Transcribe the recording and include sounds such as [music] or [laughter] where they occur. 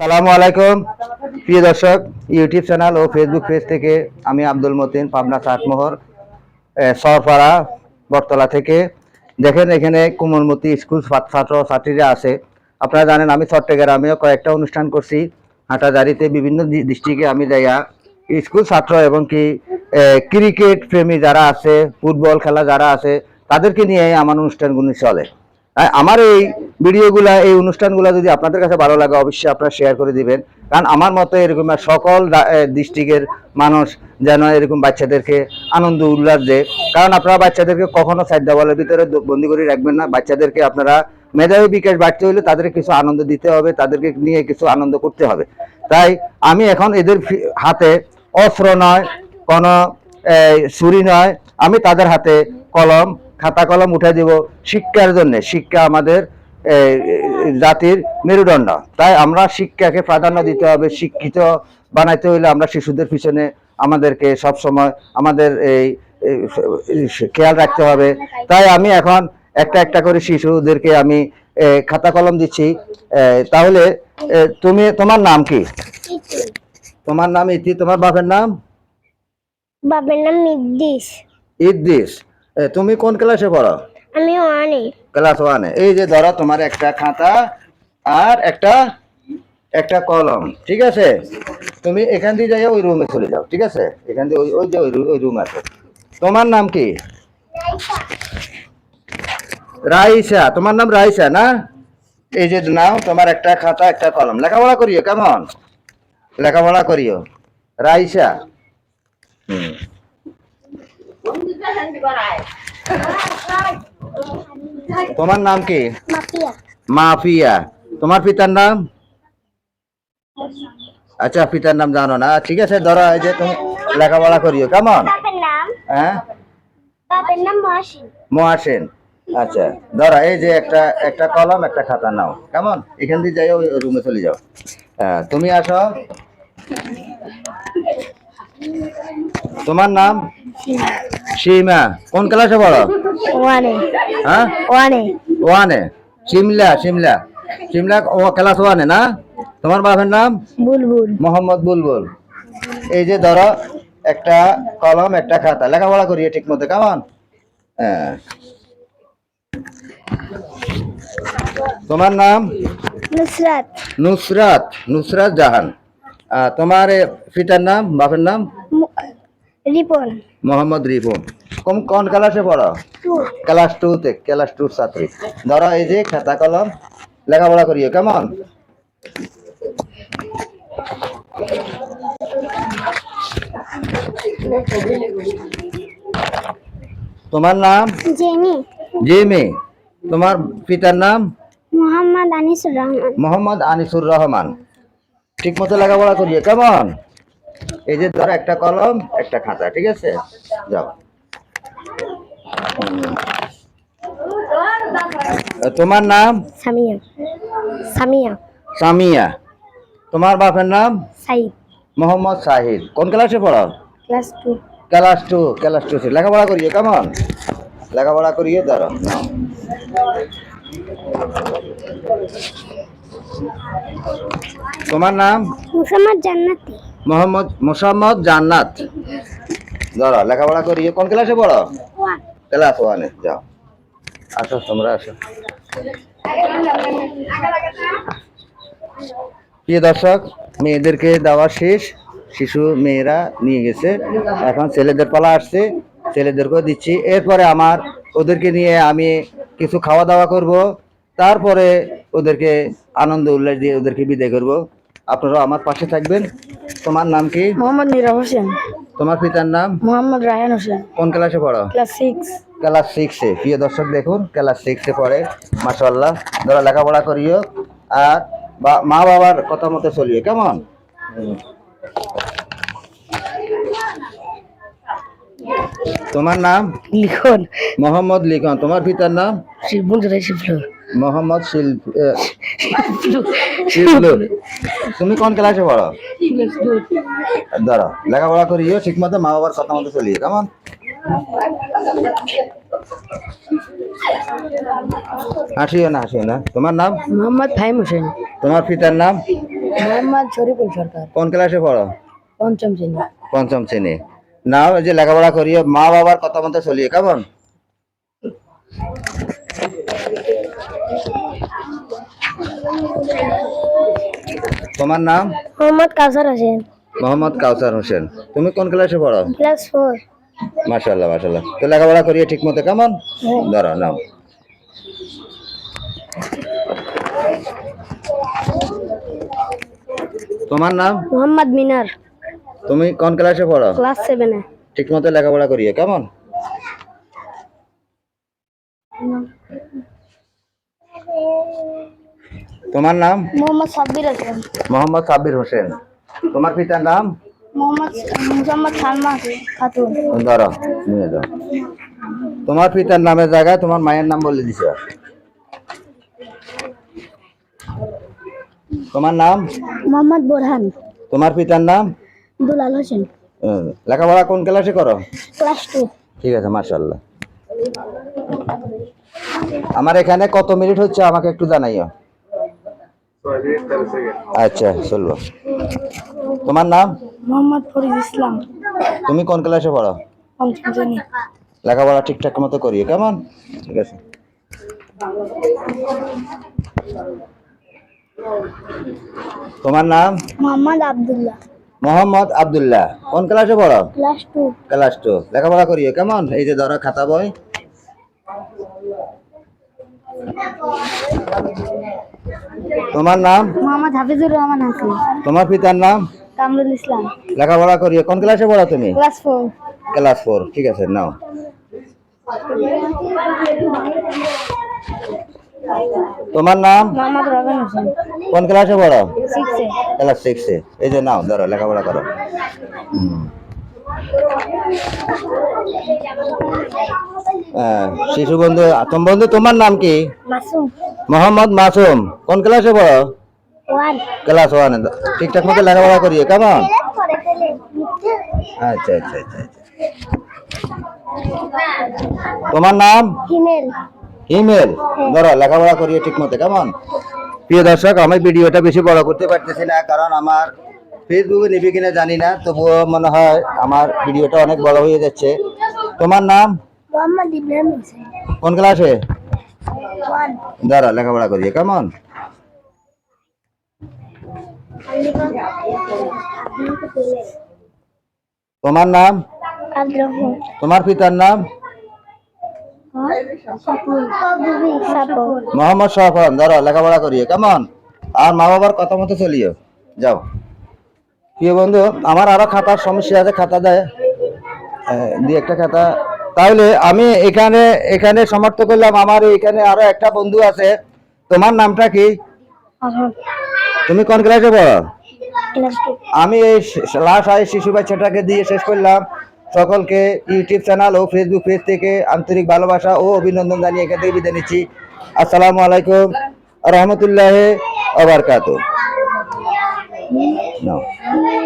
সালামু আলাইকুম। প্রিয় দর্শক, ইউটিউব চ্যানেল ও ফেসবুক পেজ থেকে আমি আব্দুল মতিন, পাবনা চাটমোহর সরপাড়া, বটতলা থেকে। দেখেন এখানে কোমলমতি স্কুল ছাত্র ছাত্র ছাত্রীরা আছে। আপনারা জানেন আমি চট্টগ্রামেও কয়েকটা অনুষ্ঠান করছি। হাটাজারিতে বিভিন্ন ডিস্ট্রিক্টে আমি যাইয়া স্কুল ছাত্র এবং কি ক্রিকেট প্রেমী যারা আছে, ফুটবল খেলা যারা আছে, তাদেরকে নিয়ে আমার অনুষ্ঠানগুলি চলে। আমার এই ভিডিওগুলা, এই অনুষ্ঠানগুলো যদি আপনাদের কাছে ভালো লাগে, অবশ্যই আপনারা শেয়ার করে দিবেন। কারণ আমার মতো এরকম সকল ডিস্ট্রিক্টের মানুষ যেন এরকম বাচ্চাদেরকে আনন্দ, উল্লাস দেয়। কারণ আপনারা বাচ্চাদেরকে কখনো সাইড দেওয়ালের ভিতরে বন্দি করে রাখবেন না। বাচ্চাদেরকে আপনারা মেধাবী বিকাশ বাড়তে হলে তাদেরকে কিছু আনন্দ দিতে হবে, তাদেরকে নিয়ে কিছু আনন্দ করতে হবে। তাই আমি এখন এদের হাতে অস্ত্র নয়, কোনো ছুরি নয়, আমি তাদের হাতে কলম খাতা কলম উঠে দিব শিক্ষার জন্য। শিক্ষা আমাদের জাতির মেরুদণ্ড। তাই আমরা শিক্ষাকে প্রাধান্য দিতে হবে শিক্ষিত বানাইতে হইলে আমরা শিশুদের পিছনে আমাদেরকে সব সময় আমাদের এই খেয়াল রাখতে হবে। তাই আমি এখন একটা একটা করে শিশুদেরকে আমি খাতা কলম দিচ্ছি। তাহলে তুমি তোমার নাম কি? তোমার নাম ইতি তোমার বাপের নাম? বাবার নাম ইদ্দিস এ, তুমি কোন ক্লাসে পড়ো? আমি ওয়ানে ক্লাস ওয়ানে এই যে ধরো তোমার একটা খাতা আর একটা একটা কলম ঠিক আছে? তুমি এখান দিয়ে যাই ওই রুমে চলে যাও ঠিক আছে? এখান দিয়ে ওই ওই যে ওই রুম আছে। তোমার নাম কি? রাইসা। তোমার নাম রাইসা না? এই যে নাও তোমার একটা খাতা একটা কলম। লেখাপড়া করিও কেমন? লেখাপড়া করিও। রাইসা। হুম। তোমার নাম কি? মাফিয়া। তোমার পিতার নাম? আচ্ছা পিতার নাম জানো না। ঠিক আছে ধরো এই যে তুমি লেখাপড়া করিও। কেমন? হ্যাঁ? মহাসেন। আচ্ছা ধরো এই যে একটা একটা কলম একটা খাতা নাও। কেমন? এখান দিয়ে যাই ওই রুমে চলে যাও। হ্যাঁ তুমি আসো। তোমার নাম? সীমা কোন ক্লাসে পড়ো? ওয়ানে। হ্যাঁ? ওয়ানে। ওয়ানে। সিমলা সিমলা। সিমলা ও ক্লাস ওয়ানে না? তোমার বাপের নাম? বুলবুল। মোহাম্মদ বুলবুল। এই যে ধরো একটা কলম একটা খাতা। লেখাপড়া করিয়ে ঠিক মতো কেমন? হ্যাঁ। তোমার নাম? নুসরাত। নুসরাত নুসরাত জাহান। তোমার পিতার নাম বাপের নাম? রিপন। মোহাম্মদ রিপন। কোন কোন ক্লাসে পড়ো? টু। ক্লাস টুতে ক্লাস টুর ছাত্রী। ধরো এই যে খাতা কলম লেখাপড়া করিও কেমন? তোমার নাম? Jenny Jimmy. তোমার পিতার নাম? মোহাম্মদ আনিসুর রহমান। মোহাম্মদ আনিসুর রহমান। ঠিক মতো লেখাপড়া করিও কেমন? এই যে ধরো একটা কলম একটা খাতা ঠিক আছে? যাও। তোমার নাম? সামিয়া। সামিয়া। সামিয়া। তোমার বাপের নাম? সাইদ। মোহাম্মদ সাহিদ। কোন ক্লাসে পড়াও class two. Class two class two. লেখাপড়া করিয়ে কেমন? লেখাপড়া করিয়ে ধরো। তোমার নাম? মুসাম্মদ জান্নাতি। মোহাম্মদ মোসাম্মদ জান্নাত। ধরো লেখাপড়া করি। কোন ক্লাসে পড়ো? ক্লাস ওয়ানে যাও। আসো তোমরা আসো। প্রিয় দর্শক মেয়েদেরকে দেওয়া শেষ। শিশু মেয়েরা নিয়ে গেছে। এখন ছেলেদের পালা আসছে। ছেলেদেরকেও দিচ্ছি। এরপরে আমার ওদেরকে নিয়ে আমি কিছু খাওয়া দাওয়া করব। তারপরে ওদেরকে আনন্দ উল্লাস দিয়ে ওদেরকে বিদায় করব। আপনারাও আমার পাশে থাকবেন। তোমার নাম কি? মোহাম্মদ নীরব হোসেন। তোমার পিতার নাম? মোহাম্মদ রায়হান হোসেন। কোন ক্লাসে পড়ো? Class six. ক্লাস সিক্সে প্রিয় দর্শক দেখুন ক্লাস সিক্সে পড়ে। মাসাল্লাহ ধরো লেখাপড়া করিও আর মা বাবার কথা মতো চলিও। কেমন? তোমার নাম? লিখন। মোহাম্মদ লিখন। তোমার পিতার নাম? শিবলু। মোহাম্মদ শিল্প [laughs] তুমি কোন ক্লাসে পড়ো? ধরো লেখাপড়া করিও ঠিক মতো মা বাবার কথা মতো চলিও কেমন? হাসিও না হাসিও না। তোমার নাম? মোহাম্মদ ফাহিম হোসেন। তোমার পিতার নাম? মোহাম্মদ শরীফুল সরকার। কোন ক্লাসে পড়ো? পঞ্চম শ্রেণি। পঞ্চম শ্রেণি। নাও এই যে লেখাপড়া করিয়ে মা বাবার কথা মতো চলিয়ে কেমন? তোমার নাম? মোহাম্মদ কাউসার হোসেন। মোহাম্মদ কাউসার হোসেন। তুমি কোন ক্লাসে পড়ো? Class four. মাশাল্লাহ মাশাল্লাহ তো লেখাপড়া করিয়ে ঠিক মতো কেমন? ধরো নাও। তোমার নাম? মোহাম্মদ মিনার। তুমি কোন ক্লাসে পড়ো? ক্লাস সেভেনে ঠিক মতো লেখাপড়া করিয়ে কেমন? তোমার নাম? মোহাম্মদ সাব্বির হোসেন। মোহাম্মদ সাব্বির হোসেন। তোমার পিতার নাম? মোহাম্মদ মুজাম্মদ সালমা খাতুন। ধরো নিয়ে যাও। তোমার পিতার নামের জায়গায় তোমার মায়ের নাম বলে দিছ। তোমার নাম? মোহাম্মদ বোরহান। তোমার পিতার নাম? দুলাল হোসেন। লেখাপড়া কোন ক্লাসে করো? Class two. ঠিক আছে মার্শাল্লাহ আমার এখানে কত মিনিট হচ্ছে আমাকে একটু জানাইও। আচ্ছা চলবো। তোমার নাম? মোহাম্মদ ফরিদ ইসলাম। তুমি কোন ক্লাসে পড়ো? পঞ্চম শ্রেণি। লেখাপড়া ঠিকঠাক মতো করিও কেমন? ঠিক আছে। তোমার নাম? মোহাম্মদ আব্দুল্লাহ। মোহাম্মদ আব্দুল্লাহ। কোন ক্লাসে পড়ো? Class two. Class two. লেখাপড়া করিও কেমন? এই যে ধরো খাতা বই। তোমার নাম? মোহাম্মদ হাফিজুর রহমান হাসান। তোমার পিতার নাম? কামরুল ইসলাম। লেখাপড়া করিও। কোন ক্লাসে পড়া তুমি? Class four. Class four. ঠিক আছে নাও। তোমার নাম? মোহাম্মদ রবেন হোসেন। কোন ক্লাসে পড়ো? সিক্সে ক্লাস সিক্সে এই যে নাও ধরো লেখাপড়া করো। হুম। হ্যাঁ, শিশু বন্ধু আতম বন্ধু তোমার নাম কি? মোহাম্মদ মাসুম। কোন ক্লাসে পড়ো? ক্লাস ওয়ান ঠিকঠাক মতো লেখাপড়া করিয়ে কেমন? আচ্ছা আচ্ছা আচ্ছা আচ্ছা। তোমার নাম? ফিমেল ইমেল ধরো লেখাপড়া করিয়ে ঠিক মতো কেমন? প্রিয় দর্শক আমি ভিডিওটা বেশি বড় করতে পারতেছি না কারণ আমার ফেসবুকে নিবি কিনা জানি না তবুও মনে হয় আমার ভিডিওটা অনেক বড় হয়ে যাচ্ছে। তোমার নাম? কোন ক্লাসে? ধরো লেখাপড়া করিয়ে কেমন? তোমার নাম? তোমার পিতার নাম? মোহাম্মদ সফন ধরো লেখাপড়া করিয়ে কেমন? আর মা বাবার কথা মতো চলিও যাও। প্রিয় বন্ধু আমার আরও খাতার সমস্যা আছে খাতা দেয়। দিয়ে একটা খাতা। তাহলে আমি এখানে এখানে সমর্থ করলাম। আমার এখানে আরও একটা বন্ধু আছে। তোমার নামটা কি? তুমি কোন ক্লাসে পড়ো? আমি এই লাস্ট আই শিশু বাচ্চাটাকে দিয়ে শেষ করলাম। সকলকে ইউটিউব চ্যানেল ও ফেসবুক পেজ থেকে আন্তরিক ভালোবাসা ও অভিনন্দন জানিয়ে এখান থেকে বিদায় নিচ্ছি। আসসালামু আলাইকুম। রহমতুল্লাহ আবরকাত No.